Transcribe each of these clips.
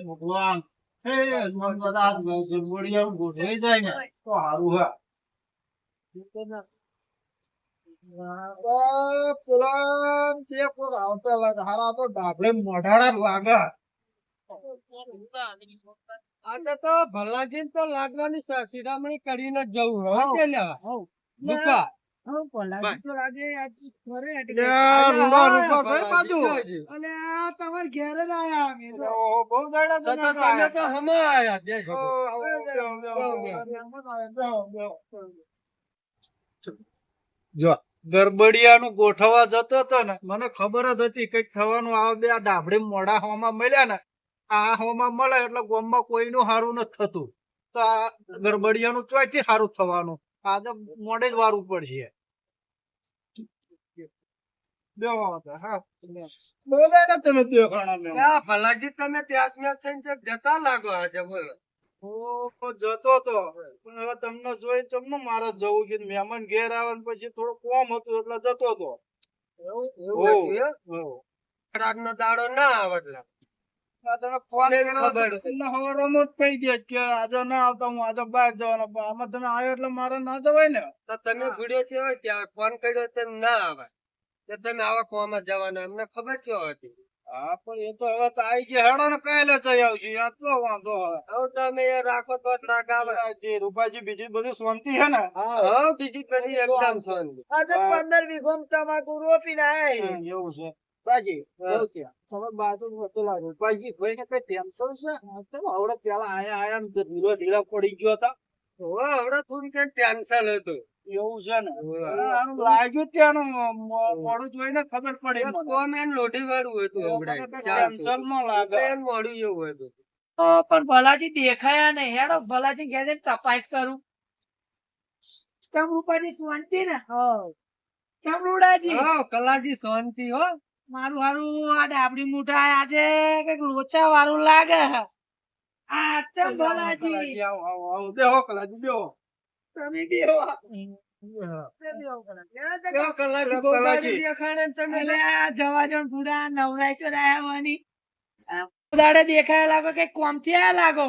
ભગવાન હે ગોઠવાઈ જાય ને તો હારું હે પેલા તે લાગવાની સીધામણી કરીને જવું હવે કે લેવા દુકા જો ગરબડિયાનું ગોઠવવા જતો હતો ને મને ખબર જ હતી કંઈક થવાનું આવે બે આ ડાબડી મોડા હોમાં મળ્યા ને આ હોમાં મળે એટલે ગોમમાં કોઈનું સારું નથી થતું. તો આ ગરબડિયાનું ચોયથી સારું થવાનું. મોડે જ હા. તમે દેખાણા મેં. ક્યાં ભલાજી તમે ત્યાસ મેં થઈને જતા લાગો આજે બોલો હું જતો તો પણ હવે તમને જોઈ તમને મારે જવું છે મહેમાન ઘેર આવે પછી થોડું કોમ હતું એટલે જતો. હતું એમ? હો. રાતનો દાડો ના આવે એટલે ફોન કેમ કર્યો જ ના તમે ના જવાય ને? તો તમે ભૂડ્યો છે હોય ત્યાં ફોન કર્યો તેમ ના આવે. કે તમે આવા કોમાં જવાના? અમને ખબર છે હતી? હા પણ એ તો હવે તો આવી ગયા. હેડો ને કાલે જઈ આવશું. યાર તો વાંધો હવે. હવે તમે એ રાખો તો જ રાગ આવે. આ રૂપાજી બીજી બધી શાંતિ છે ને? હા બીજી બધી એકદમ શાંતિ. આજે હા. પંદર વીઘોમાં તમાકુ રોપીને આયા. એવું છે. બાજી હા. એવું છે. તમે બાજુ પેલા રૂપાજી ભાઈ ને કઈ ટેન્શન છે તમે હવડે પેલા આયા આયા ને તે ધીરો ઢીલા પડી ગયો હતા હવે હમણાં થોડું કઈ ટેન્શન હતું એવું છે ને લાગ્યું ત્યાંનું મો- મોડું જોઈને ખબર પડી. કોમ એન લોઢી વાળું હતું મને કઈ ચાલતું. લાગે એન મોડું એવું હતું પણ ભલાજી દેખાયા નહીં હેડો ભલાજી ઘેર જઈને તપાસ કરું. ચમ રૂપાની શાંતિ ને? ચમ રૂડાજી. હા કલાજી શાંતિ હો. મારું હારું આ ડાબડી મુઠા આજે કંઈક લોચા વાળું લાગે. આ ચમ ભલાજી. આવો, આવો. કલાજી, બેહો. તમે બેહો તો દેખાયા લાગો કે કોમથી આયા લાગો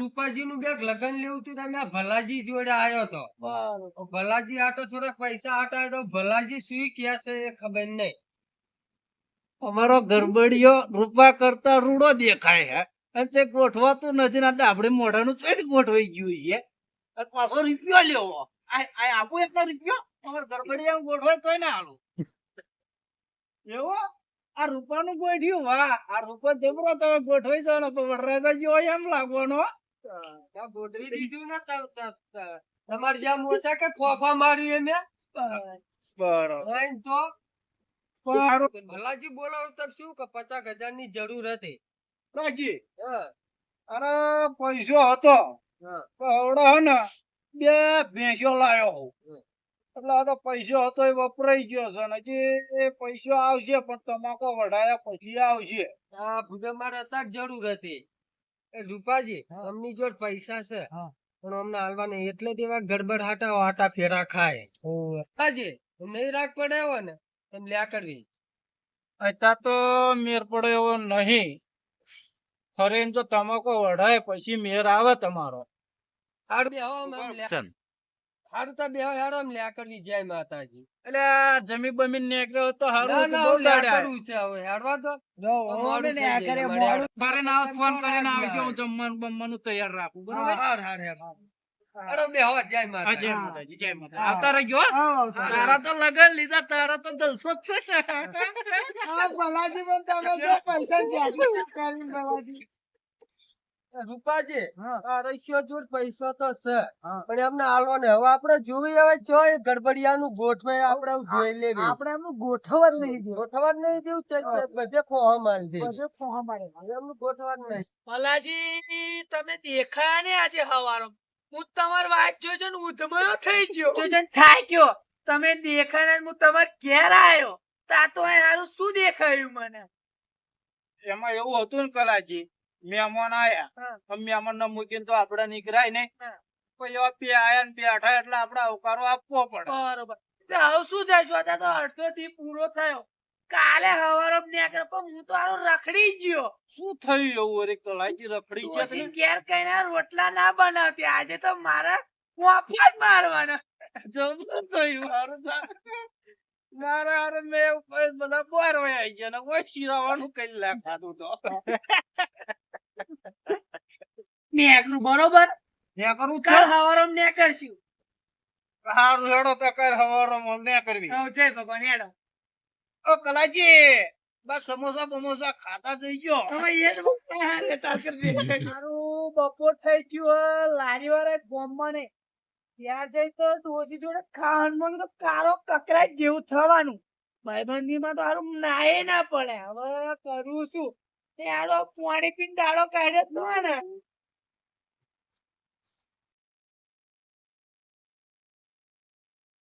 રૂપાજી નું બેગ લગન લેવું હતું તમે ભલાજી જોડે આવ્યો તો. ભલાજી આટો થોડાક પૈસા હટાય તો ભલાજી શું કે છે એ ખબર નહીં. અમારો ગરબડિયો રૂપા કરતા રૂડો દેખાય હે. અને તે ગોઠવાતું નથી ને આપણે મોઢાનું ચોથી ગોઠવાઈ ગયું છે. અને પાછો રૂપિયો લેવો. આ આપો એટલો રૂપિયો? અમારે ગરબડિયાનું ગોઠવાય તોય ના આલું એવો? આ રૂપાનું ગોઠ્યું? વાહ! આ રૂપા જબરો તમે ગોઠવાઈ જવાનો તો વરરાજા ગયો એમ લાગવાનો ગોઠવી દીધું ને તમારી તમારે જ્યાં મોસા કે ફોફા માર્યું એમ બરોબર. તો ભલાજી બોલાવો તો શું કે પચાસ હજારની જરૂર હતી. રાજી અરે પૈસો હતો. હા. ને બે ભેંસો લાયો એટલે આ તો પૈસો હતો એ વપરાઈ ગયો છે ને હજી એ પૈસો આવશે પણ તમાકો વઢાયા પછી આવશે. આ ભૂડે મારે અત્યારે જરૂર હતી. એ રૂપાજી અમની જોડ પૈસા છે. પણ અમને હાલવાને એટલે તેવા ગડબડ હાટા આટા ફેરા ખાય. હાજી નહીં રાખ પડે ને? તમે લ્યા કરવી. અત્યાર તો મેર પડે એવો નહીં. ફરીને જો તમાકો વઢાય પછી મેર આવે તમારો. હારું તો બે હારું લ્યા કરવી જય માતાજી. એટલે જમી બમી નીકળ્યો તો હારું કરવું છે હવે ને ફોન કરીને જમવાનું બમવાનું તૈયાર રાખું બરોબર? હાર હાર હાર. હારો બે હો જય માતા જય માતાજી જય માતાજી. આવતા રહેજો હો. આવો, આવો. તારા તો લગન લીધા તારા તો જલસો જ છે. આ ભલાજી પણ તમે જો પૈસા જ્યાદા કરીને ભલાજી. રૂપાજી રશિયો જોડ પૈસા તો છે પણ એમને હાલવાને હવે આપડે જોવી હવે જો એ ગડબડિયાનું ગોઠવે આપડે જોઈ લેવી. આપણે એમનું ગોઠવવા જ નહીં દેવું. ગોઠવા જ નહીં દેવું બધે ખોહા મારી દે. બધે ફોહા મારે. એમનું ગોઠવા જ નહીં. પલાજી તમે દેખાયા ને આજે હવારો હું તમાર વાત જોઈ જોઈને ઉધમયો થઈ ગયો. જોજો થાય ગયો. તમે દેખાને હું તમાર ઘેર આવ્યો તા તો હારું શું દેખાયું મને? એમાં એવું હતું ને કલાજી મહેમાન આયા. મહેમાન ને મૂકીને તો આપડે નીકળાય ને કોઈ એવા પે આયા ને બેઠા એટલે આપડે આવકારો આપવો પડે. બરોબર. હવે શું થાય? છો તો અડધો થી પૂરો થયો. કાલે હવારો નીકળે પણ હું તો હારો રખડી ગયો. શું થયું એવું વળી કલાજી રખડી ગયા તને? ઘેર કઈના રોટલા ના બનાવતી આજે તો મારા કોફા જ મારવાના. જમતું થયું થા. મારા હારે મેં ઉપર બધા બોર વયા ગયા ને કોઈ શીરાવાનું કઈ લાખાતું તો. નેકરું બરોબર? નેકરું કરું કાલ હવારો નેકરશું હારું હેડો તો કાલ હવારો ને કરવી જય ભગવાન હેડો. ઓ કલાજી બસ સમોસા બમોસા ખાતા જઈ ગયો. હવે એ જ વસ્તુ કરી મારું બપોર થઈ ગયું લારી વાળા ગોમમાં ને ત્યાં જઈ તો ડોશી જોડે ખાવાનું તો કારો કકરાટ જેવું થવાનું. ભાઈબંધીમાં તો હારું નાય ના પડે. હવે કરું શું? તે આડો પાણી પીને દાડો કાઢ્યો તો ને.